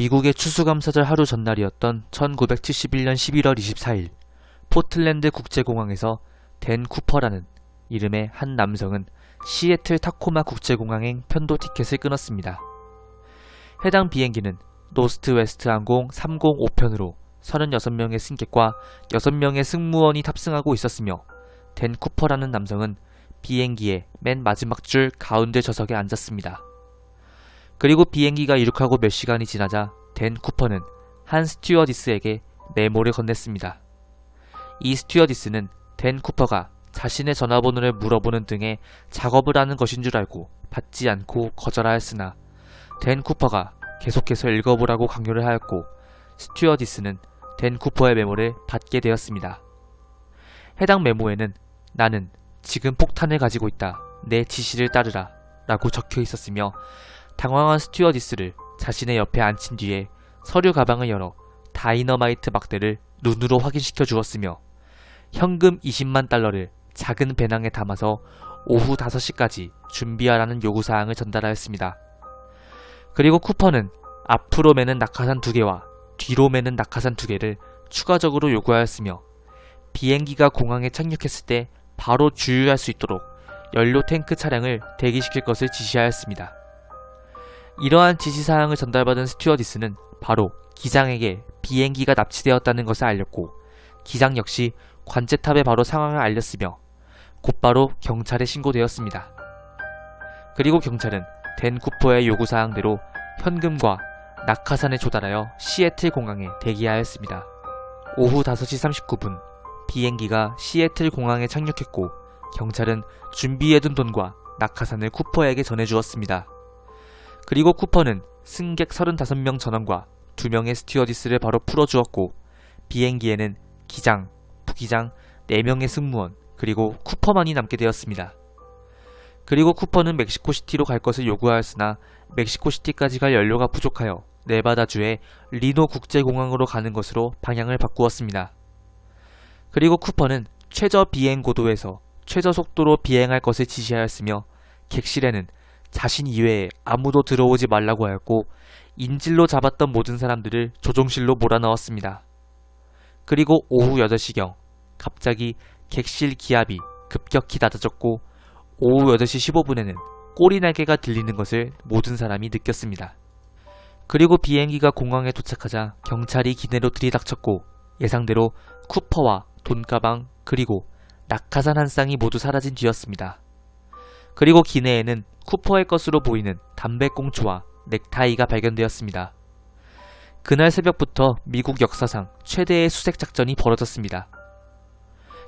미국의 추수감사절 하루 전날이었던 1971년 11월 24일 포틀랜드 국제공항에서 댄 쿠퍼라는 이름의 한 남성은 시애틀 타코마 국제공항행 편도 티켓을 끊었습니다. 해당 비행기는 노스트웨스트 항공 305편으로 36명의 승객과 6명의 승무원이 탑승하고 있었으며 댄 쿠퍼라는 남성은 비행기의 맨 마지막 줄 가운데 좌석에 앉았습니다. 그리고 비행기가 이륙하고 몇 시간이 지나자 댄 쿠퍼는 한 스튜어디스에게 메모를 건넸습니다. 이 스튜어디스는 댄 쿠퍼가 자신의 전화번호를 물어보는 등의 작업을 하는 것인 줄 알고 받지 않고 거절하였으나 댄 쿠퍼가 계속해서 읽어보라고 강요를 하였고 스튜어디스는 댄 쿠퍼의 메모를 받게 되었습니다. 해당 메모에는 나는 지금 폭탄을 가지고 있다. 내 지시를 따르라. 라고 적혀 있었으며 당황한 스튜어디스를 자신의 옆에 앉힌 뒤에 서류 가방을 열어 다이너마이트 막대를 눈으로 확인시켜 주었으며 현금 20만 달러를 작은 배낭에 담아서 오후 5시까지 준비하라는 요구사항을 전달하였습니다. 그리고 쿠퍼는 앞으로 매는 낙하산 두 개와 뒤로 매는 낙하산 두 개를 추가적으로 요구하였으며 비행기가 공항에 착륙했을 때 바로 주유할 수 있도록 연료 탱크 차량을 대기시킬 것을 지시하였습니다. 이러한 지시사항을 전달받은 스튜어디스는 바로 기장에게 비행기가 납치되었다는 것을 알렸고 기장 역시 관제탑에 바로 상황을 알렸으며 곧바로 경찰에 신고되었습니다. 그리고 경찰은 댄 쿠퍼의 요구사항대로 현금과 낙하산에 조달하여 시애틀 공항에 대기하였습니다. 오후 5시 39분 비행기가 시애틀 공항에 착륙했고 경찰은 준비해둔 돈과 낙하산을 쿠퍼에게 전해주었습니다. 그리고 쿠퍼는 승객 35명 전원과 2명의 스튜어디스를 바로 풀어주었고 비행기에는 기장, 부기장, 4명의 승무원, 그리고 쿠퍼만이 남게 되었습니다. 그리고 쿠퍼는 멕시코시티로 갈 것을 요구하였으나 멕시코시티까지 갈 연료가 부족하여 네바다주의 리노 국제공항으로 가는 것으로 방향을 바꾸었습니다. 그리고 쿠퍼는 최저 비행 고도에서 최저 속도로 비행할 것을 지시하였으며 객실에는 자신 이외에 아무도 들어오지 말라고 하였고 인질로 잡았던 모든 사람들을 조종실로 몰아넣었습니다. 그리고 오후 8시경 갑자기 객실 기압이 급격히 낮아졌고 오후 8시 15분에는 꼬리 날개가 들리는 것을 모든 사람이 느꼈습니다. 그리고 비행기가 공항에 도착하자 경찰이 기내로 들이닥쳤고 예상대로 쿠퍼와 돈가방 그리고 낙하산 한 쌍이 모두 사라진 뒤였습니다. 그리고 기내에는 쿠퍼의 것으로 보이는 담배꽁초와 넥타이가 발견되었습니다. 그날 새벽부터 미국 역사상 최대의 수색 작전이 벌어졌습니다.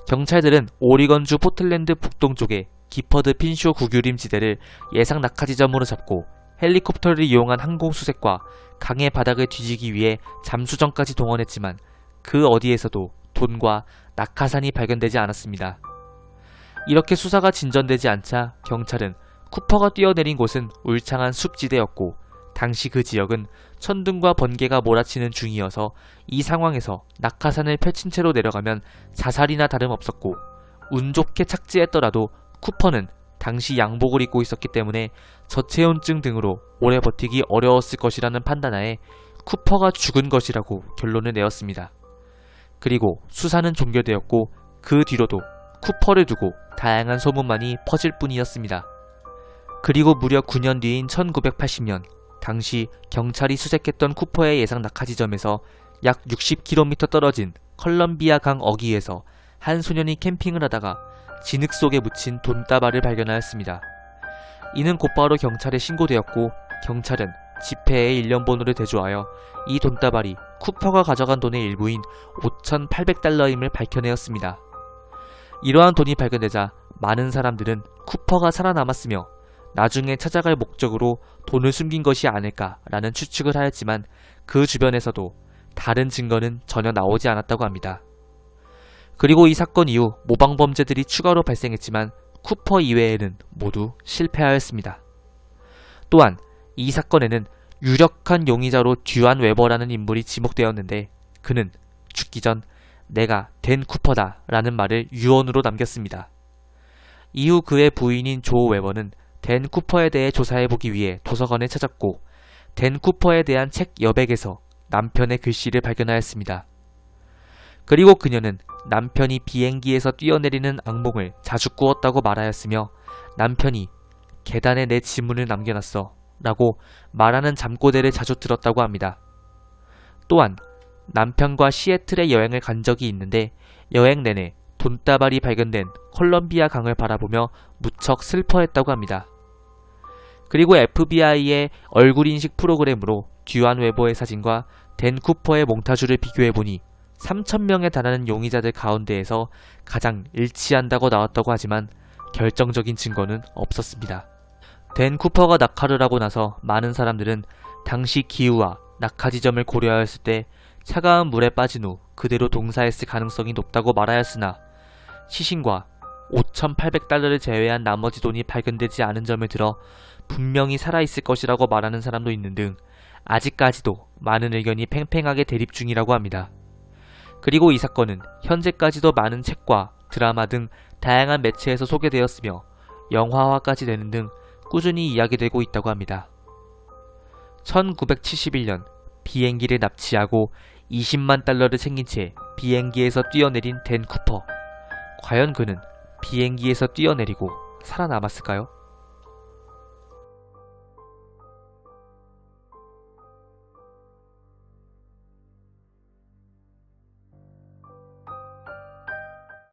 경찰들은 오리건주 포틀랜드 북동쪽의 기퍼드 핀쇼 구규림 지대를 예상 낙하 지점으로 잡고 헬리콥터를 이용한 항공 수색과 강의 바닥을 뒤지기 위해 잠수정까지 동원했지만 그 어디에서도 돈과 낙하산이 발견되지 않았습니다. 이렇게 수사가 진전되지 않자 경찰은 쿠퍼가 뛰어내린 곳은 울창한 숲지대였고 당시 그 지역은 천둥과 번개가 몰아치는 중이어서 이 상황에서 낙하산을 펼친 채로 내려가면 자살이나 다름없었고 운 좋게 착지했더라도 쿠퍼는 당시 양복을 입고 있었기 때문에 저체온증 등으로 오래 버티기 어려웠을 것이라는 판단하에 쿠퍼가 죽은 것이라고 결론을 내었습니다. 그리고 수사는 종결되었고 그 뒤로도 쿠퍼를 두고 다양한 소문만이 퍼질 뿐이었습니다. 그리고 무려 9년 뒤인 1980년 당시 경찰이 수색했던 쿠퍼의 예상 낙하 지점에서 약 60km 떨어진 컬럼비아 강 어귀에서 한 소년이 캠핑을 하다가 진흙 속에 묻힌 돈다발을 발견하였습니다. 이는 곧바로 경찰에 신고되었고 경찰은 지폐의 일련번호를 대조하여 이 돈다발이 쿠퍼가 가져간 돈의 일부인 5,800달러임을 밝혀내었습니다. 이러한 돈이 발견되자 많은 사람들은 쿠퍼가 살아남았으며 나중에 찾아갈 목적으로 돈을 숨긴 것이 아닐까라는 추측을 하였지만 그 주변에서도 다른 증거는 전혀 나오지 않았다고 합니다. 그리고 이 사건 이후 모방 범죄들이 추가로 발생했지만 쿠퍼 이외에는 모두 실패하였습니다. 또한 이 사건에는 유력한 용의자로 듀안 웨버라는 인물이 지목되었는데 그는 죽기 전 내가 댄 쿠퍼다 라는 말을 유언으로 남겼습니다. 이후 그의 부인인 조 웨버는 댄 쿠퍼에 대해 조사해보기 위해 도서관에 찾았고 댄 쿠퍼에 대한 책 여백에서 남편의 글씨를 발견하였습니다. 그리고 그녀는 남편이 비행기에서 뛰어내리는 악몽을 자주 꾸었다고 말하였으며 남편이 계단에 내 지문을 남겨놨어 라고 말하는 잠꼬대를 자주 들었다고 합니다. 또한 남편과 시애틀에 여행을 간 적이 있는데 여행 내내 돈다발이 발견된 콜럼비아 강을 바라보며 무척 슬퍼했다고 합니다. 그리고 FBI의 얼굴 인식 프로그램으로 듀안 웨버의 사진과 댄 쿠퍼의 몽타주를 비교해보니 3,000명에 달하는 용의자들 가운데에서 가장 일치한다고 나왔다고 하지만 결정적인 증거는 없었습니다. 댄 쿠퍼가 낙하를 하고 나서 많은 사람들은 당시 기후와 낙하 지점을 고려하였을 때 차가운 물에 빠진 후 그대로 동사했을 가능성이 높다고 말하였으나 시신과 5,800달러를 제외한 나머지 돈이 발견되지 않은 점을 들어 분명히 살아있을 것이라고 말하는 사람도 있는 등 아직까지도 많은 의견이 팽팽하게 대립 중이라고 합니다. 그리고 이 사건은 현재까지도 많은 책과 드라마 등 다양한 매체에서 소개되었으며 영화화까지 되는 등 꾸준히 이야기되고 있다고 합니다. 1971년 비행기를 납치하고 20만 달러를 챙긴 채 비행기에서 뛰어내린 댄 쿠퍼. 과연 그는 비행기에서 뛰어내리고 살아남았을까요?